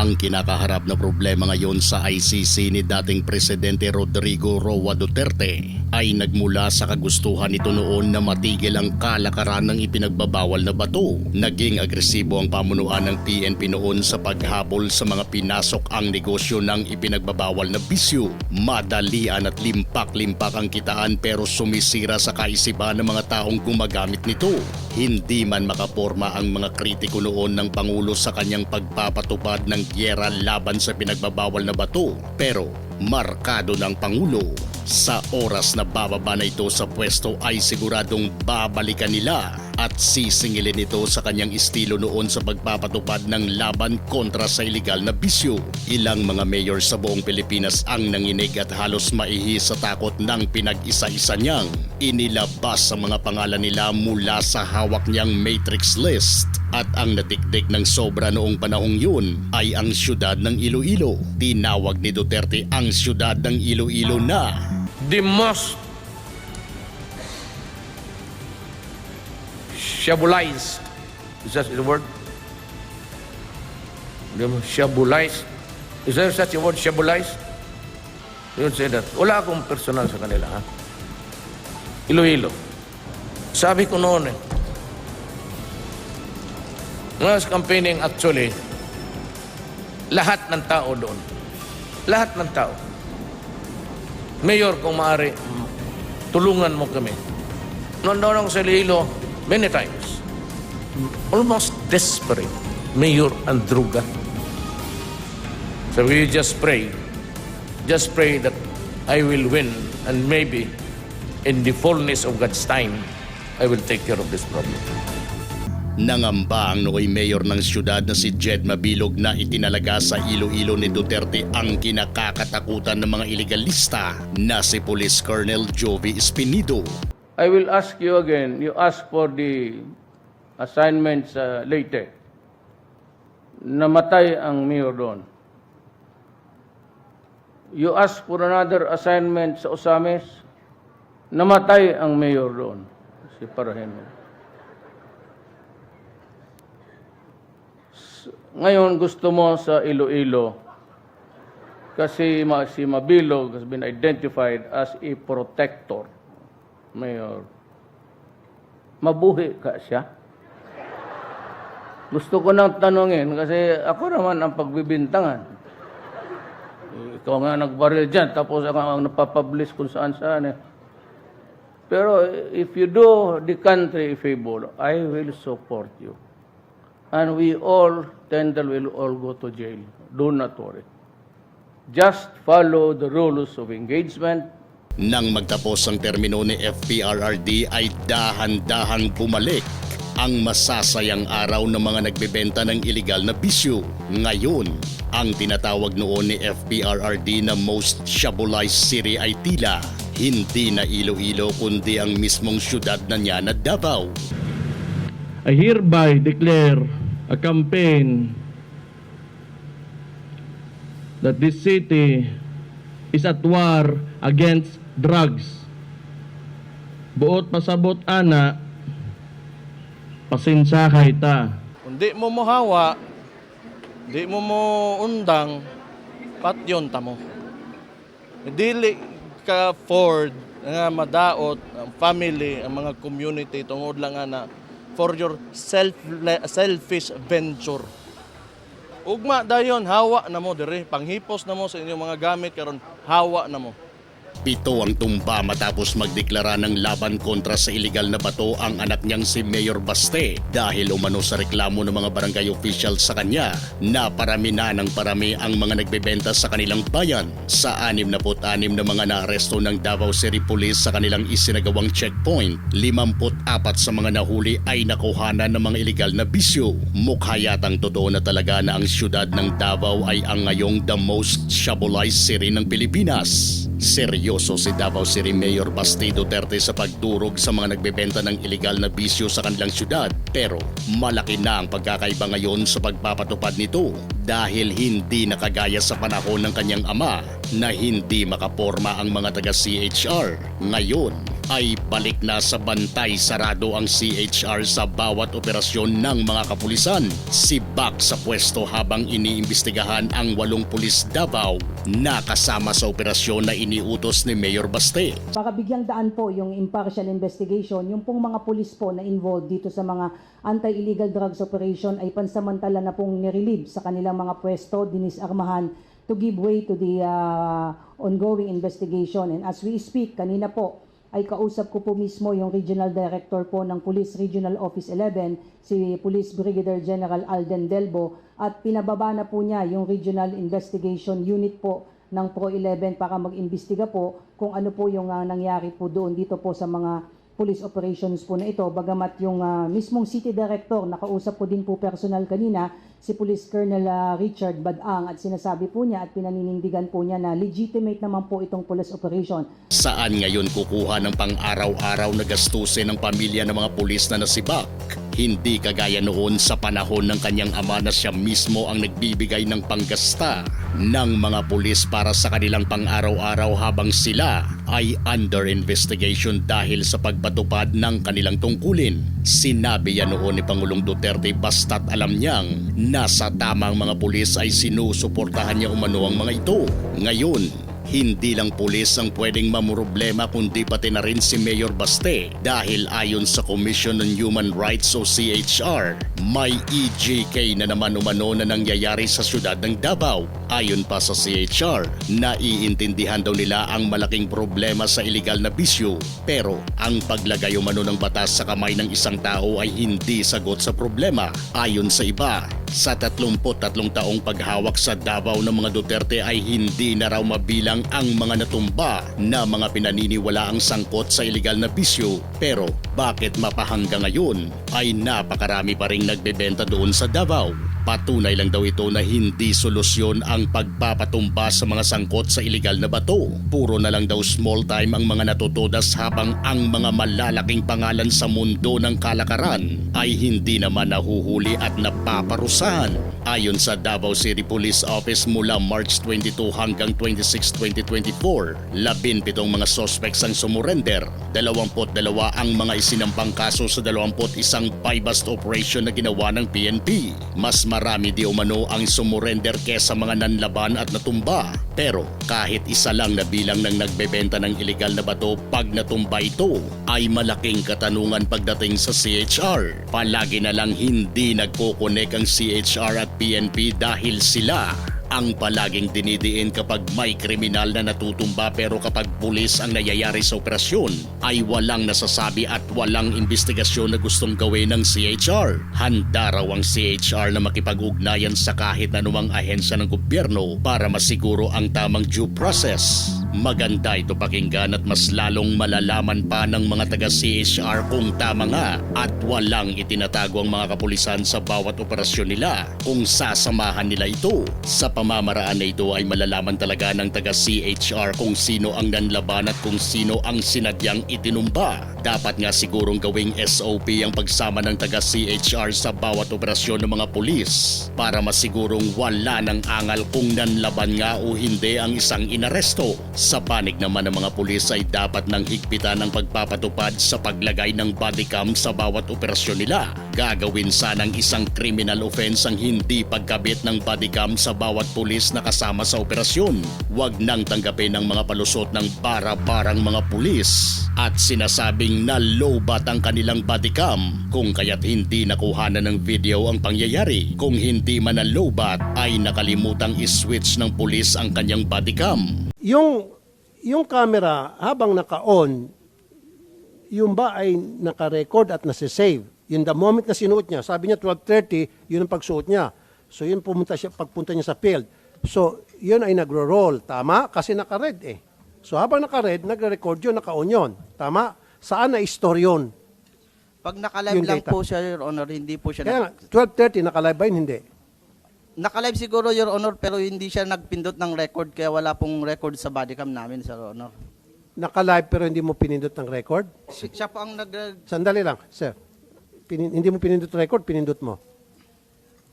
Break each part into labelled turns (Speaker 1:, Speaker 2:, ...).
Speaker 1: Ang kinakaharap na problema ngayon sa ICC ni dating Presidente Rodrigo Roa Duterte ay nagmula sa kagustuhan nito noon na matigil ang kalakaran ng ipinagbabawal na bato. Naging agresibo ang pamunuan ng PNP noon sa paghabol sa mga pinasok ang negosyo ng ipinagbabawal na bisyo. Madalian at limpak-limpak ang kitaan pero sumisira sa kaisipan ng mga taong gumagamit nito. Hindi man makaporma ang mga kritiko noon ng Pangulo sa kanyang pagpapatupad ng gyera laban sa pinagbabawal na bato. Pero markado ng Pangulo sa oras na bababa na ito sa pwesto ay siguradong babalikan nila at sisingilin ito sa kanyang estilo noon sa pagpapatupad ng laban kontra sa ilegal na bisyo. Ilang mga mayor sa buong Pilipinas ang nanginig at halos maihi sa takot ng pinag-isa-isa niyang inilabas ang mga pangalan nila mula sa hawak niyang matrix list. At ang natikdik ng sobra noong panahong yun ay ang syudad ng Iloilo. Tinawag ni Duterte ang syudad ng Iloilo na
Speaker 2: the most shabulized. Is that the word? Shabulized. Is there such a word, shabulized? You would say that. Wala akong personal sa kanila, ha? Iloilo. Sabi ko noon eh, when I was campaigning actually, lahat ng tao doon, lahat ng tao, Mayor, kung maaari, tulungan mo kami. Nandun ako sa Iloilo many times. Almost desperate. Mayor Andruga. So we just pray. Just pray that I will win and maybe in the fullness of God's time, I will take care of this problem.
Speaker 1: Nangamba ang nooy mayor ng siyudad na si Jed Mabilog na itinalaga sa Iloilo ni Duterte ang kinakakatakutan ng mga ilegalista na si Police Colonel Jovi Espinido.
Speaker 3: I will ask you again, you ask for the assignments uh, later. Namatay ang mayor doon. You ask for another assignment sa Osames. Namatay ang mayor doon. Si Paraheno. Ngayon gusto mo sa Iloilo kasi si Mabilog has been identified as a protector. Mayor, mabuhi ka siya? Gusto ko nang tanungin kasi ako naman ang pagbibintangan. Ikaw nga nagbaril dyan, tapos ako ang napapublish kung saan saan eh. Pero if you do the country a favor, I will support you. And we all, Tendel will all go to jail. Do not worry. Just follow the rules of engagement
Speaker 1: Nang magtapos ang termino ni FPRRD ay dahan-dahan bumalik ang masasayang araw ng mga nagbebenta ng ilegal na bisyo. Ngayon, ang tinatawag noon ni FPRRD na most shabulized city ay tila hindi na Iloilo kundi ang mismong syudad na niya na Davao.
Speaker 4: I hereby declare a campaign that this city is at war against drugs. Buot pasabot ana, pasinsahay ta.
Speaker 5: Kung di mo mohawa, di mo mo undang, patyon ta mo. Dili ka Ford nga madaot ang family, ang mga community tungod lang nga na for your self selfish venture. Ugma dayon hawa na mo diri, panghipos na mo sa inyong mga gamit karon hawa na mo.
Speaker 1: Pito ang tumba matapos magdeklara ng laban kontra sa ilegal na bato ang anak niyang si Mayor Baste dahil umano sa reklamo ng mga barangay officials sa kanya na parami na ng parami ang mga nagbebenta sa kanilang bayan. Sa 66 na mga naaresto ng Davao City Police sa kanilang isinagawang checkpoint, 54 sa mga nahuli ay nakuhanan ng mga ilegal na bisyo. Mukha yatang totoo na talaga na ang syudad ng Davao ay ang ngayong the most shabulized city ng Pilipinas. Seryoso si Davao City Mayor Basti Duterte sa pagdurog sa mga nagbebenta ng ilegal na bisyo sa kanilang syudad. Pero malaki na ang pagkakaiba ngayon sa pagpapatupad nito dahil hindi nakagaya sa panahon ng kanyang ama na hindi makaporma ang mga taga CHR. Ngayon ay balik na sa bantay sarado ang CHR sa bawat operasyon ng mga kapulisan. Si Bak sa pwesto habang iniimbestigahan ang walong pulis Davao na kasama sa operasyon na iniutos ni Mayor Baste.
Speaker 6: Para bigyang daan po yung impartial investigation, yung pong mga pulis po na involved dito sa mga anti-illegal drugs operation ay pansamantala na pong nirelieve sa kanilang mga pwesto, dinisarmahan to give way to the uh, ongoing investigation. And as we speak, kanina po, ay kausap ko po mismo yung Regional Director po ng Police Regional Office 11, si Police Brigadier General Alden Delbo, at pinababa na po niya yung Regional Investigation Unit po ng Pro 11 para mag-imbestiga po kung ano po yung ah, nangyari po doon dito po sa mga police operations po na ito. Bagamat yung ah, mismong city director, nakausap ko din po personal kanina, si Police Colonel ah, Richard Badang at sinasabi po niya at pinaninindigan po niya na legitimate naman po itong police operation.
Speaker 1: Saan ngayon kukuha ng pang-araw-araw na gastusin ng pamilya ng mga pulis na nasibak? Hindi kagaya noon sa panahon ng kanyang ama na siya mismo ang nagbibigay ng panggasta ng mga pulis para sa kanilang pang-araw-araw habang sila ay under investigation dahil sa pagpatupad ng kanilang tungkulin. Sinabi yan noon ni Pangulong Duterte basta't alam niyang nasa tamang mga pulis ay sinusuportahan niya umano ang mga ito. Ngayon, hindi lang pulis ang pwedeng mamroblema kundi pati na rin si Mayor Baste dahil ayon sa Commission on Human Rights o CHR, may EJK na naman umano na nangyayari sa syudad ng Davao. Ayon pa sa CHR, naiintindihan daw nila ang malaking problema sa illegal na bisyo pero ang paglagay umano ng batas sa kamay ng isang tao ay hindi sagot sa problema. Ayon sa iba, sa 33 taong paghawak sa Davao ng mga Duterte ay hindi na raw mabilang ang mga natumba na mga pinaniniwala ang sangkot sa ilegal na bisyo. Pero bakit mapahangga ngayon ay napakarami pa rin nagbebenta doon sa Davao? Patunay lang daw ito na hindi solusyon ang pagpapatumba sa mga sangkot sa ilegal na bato. Puro na lang daw small time ang mga natutudas habang ang mga malalaking pangalan sa mundo ng kalakaran ay hindi naman nahuhuli at napaparusahan. Ayon sa Davao City Police Office mula March 22 hanggang 26, 2024, labin pitong mga suspects ang sumurrender. 22 ang mga isinampang kaso sa 21 buy-bust operation na ginawa ng PNP. Mas marami di umano ang sumurrender kesa mga nanlaban at natumba. Pero kahit isa lang na bilang ng nagbebenta ng ilegal na bato pag natumba ito ay malaking katanungan pagdating sa CHR. Palagi na lang hindi nagkokonek ang CHR at PNP dahil sila ang palaging dinidiin kapag may kriminal na natutumba pero kapag pulis ang nayayari sa operasyon ay walang nasasabi at walang investigasyon na gustong gawin ng CHR. Handa raw ang CHR na makipag-ugnayan sa kahit anumang ahensya ng gobyerno para masiguro ang tamang due process. Maganda ito pakinggan at mas lalong malalaman pa ng mga taga CHR kung tama nga at walang itinatago ang mga kapulisan sa bawat operasyon nila kung sasamahan nila ito. Sa pamamaraan na ito ay malalaman talaga ng taga CHR kung sino ang nanlaban at kung sino ang sinadyang itinumba. Dapat nga sigurong gawing SOP ang pagsama ng taga CHR sa bawat operasyon ng mga pulis para masigurong wala ng angal kung nanlaban nga o hindi ang isang inaresto. Sa panig naman ng mga pulis ay dapat nang higpitan ang pagpapatupad sa paglagay ng body cam sa bawat operasyon nila. Gagawin sanang isang criminal offense ang hindi pagkabit ng body cam sa bawat pulis na kasama sa operasyon. Huwag nang tanggapin ang mga palusot ng bara-barang mga pulis at sinasabing na lowbat ang kanilang body cam kung kaya't hindi nakuhanan ng video ang pangyayari. Kung hindi man na lowbat ay nakalimutang iswitch ng pulis ang kanyang body cam.
Speaker 7: Yung, yung camera, habang naka-on, yung ba ay naka-record at nasa-save? Yung the moment na sinuot niya, sabi niya 12.30, yun ang pagsuot niya. So yun pumunta siya, pagpunta niya sa field. So yun ay nagro-roll, tama? Kasi naka-red eh. So habang naka-red, nagre-record yun, naka-on yun. Tama? Saan na store yun?
Speaker 8: Pag nakalive
Speaker 7: Yung
Speaker 8: lang
Speaker 7: data.
Speaker 8: po siya, Your Honor, hindi po siya
Speaker 7: Kaya nga, 12.30, naka-live ba yun? Hindi.
Speaker 8: Naka-live siguro, Your Honor, pero hindi siya nagpindot ng record kaya wala pong record sa bodycam namin, Sir Honor.
Speaker 7: Naka-live pero hindi mo pinindot ng record?
Speaker 8: Si- Siya po ang nag...
Speaker 7: Sandali lang, sir. Pinin- hindi mo pinindot record, pinindot mo.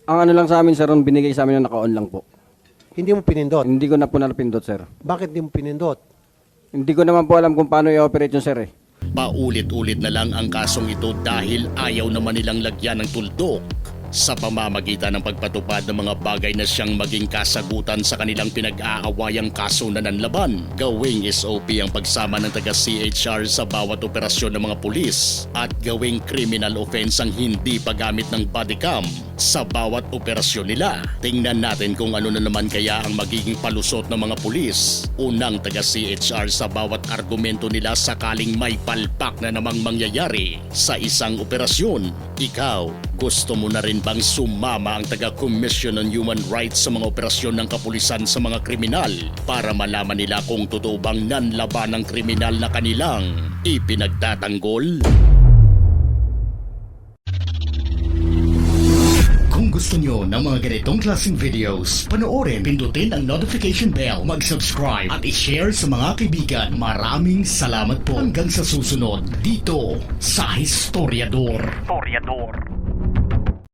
Speaker 9: Ang ano lang sa amin, sir, ang binigay sa amin na naka-on lang po.
Speaker 7: Hindi mo pinindot.
Speaker 9: Hindi ko na po napindot, sir.
Speaker 7: Bakit hindi mo pinindot?
Speaker 9: Hindi ko naman po alam kung paano i-operate yun, sir, eh.
Speaker 1: Paulit-ulit na lang ang kasong ito dahil ayaw naman nilang lagyan ng tuldok sa pamamagitan ng pagpatupad ng mga bagay na siyang maging kasagutan sa kanilang pinag-aawayang kaso na nanlaban. Gawing SOP ang pagsama ng taga-CHR sa bawat operasyon ng mga pulis at gawing criminal offense ang hindi paggamit ng bodycam sa bawat operasyon nila. Tingnan natin kung ano na naman kaya ang magiging palusot ng mga pulis. Unang taga-CHR sa bawat argumento nila sakaling may palpak na namang mangyayari sa isang operasyon. Ikaw, gusto mo na rin bang sumama ang taga-Commission on Human Rights sa mga operasyon ng kapulisan sa mga kriminal para malaman nila kung totoo bang nanlaban ng kriminal na kanilang ipinagtatanggol? Kung gusto nyo ng mga ganitong klaseng videos, panoorin, pindutin ang notification bell, mag-subscribe at i-share sa mga kaibigan. Maraming salamat po hanggang sa susunod dito sa Historiador. Historiador.